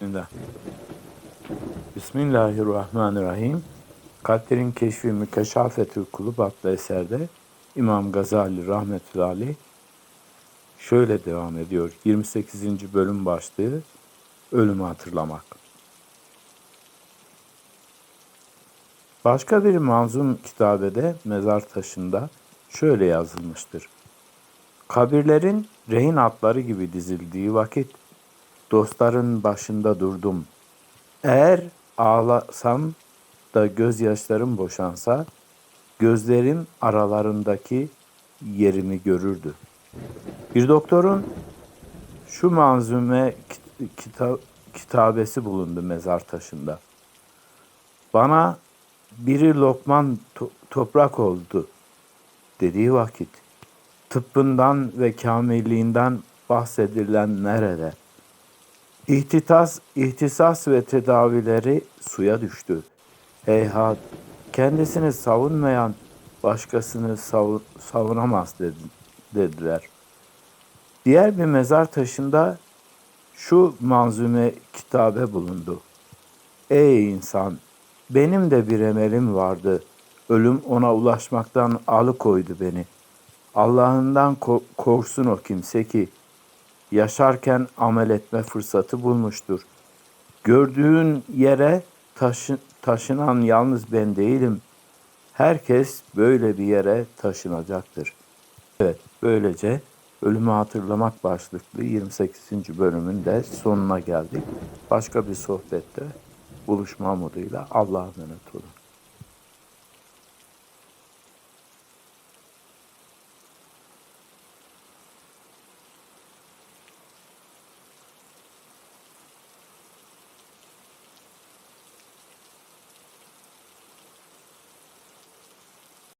Bismillah. Bismillahirrahmanirrahim. Kalplerin Keşfi Mükeşafetül Kulub adlı eserde İmam Gazali rahmetullahi şöyle devam ediyor. 28. bölüm başlığı Ölümü hatırlamak. Başka bir manzum kitabede mezar taşında şöyle yazılmıştır. Kabirlerin rehin atları gibi dizildiği vakit dostların başında durdum. Eğer ağlasam da gözyaşlarım boşansa, gözlerim aralarındaki yerimi görürdü. Bir doktorun şu manzume kit- kita- kitabesi bulundu mezar taşında. Bana biri lokman to- toprak oldu dediği vakit tıbbından ve kamilliğinden bahsedilen nerede? İhtitas, ihtisas ve tedavileri suya düştü. Heyhat, kendisini savunmayan başkasını savun, savunamaz dedi- dediler. Diğer bir mezar taşında şu manzume kitabe bulundu. Ey insan, benim de bir emelim vardı. Ölüm ona ulaşmaktan alıkoydu beni. Allah'ından ko- korksun o kimse ki yaşarken amel etme fırsatı bulmuştur. Gördüğün yere taşı- taşınan yalnız ben değilim. Herkes böyle bir yere taşınacaktır. Evet, böylece Ölümü Hatırlamak başlıklı 28. bölümün de sonuna geldik. Başka bir sohbette buluşma umuduyla Allah'a emanet olun.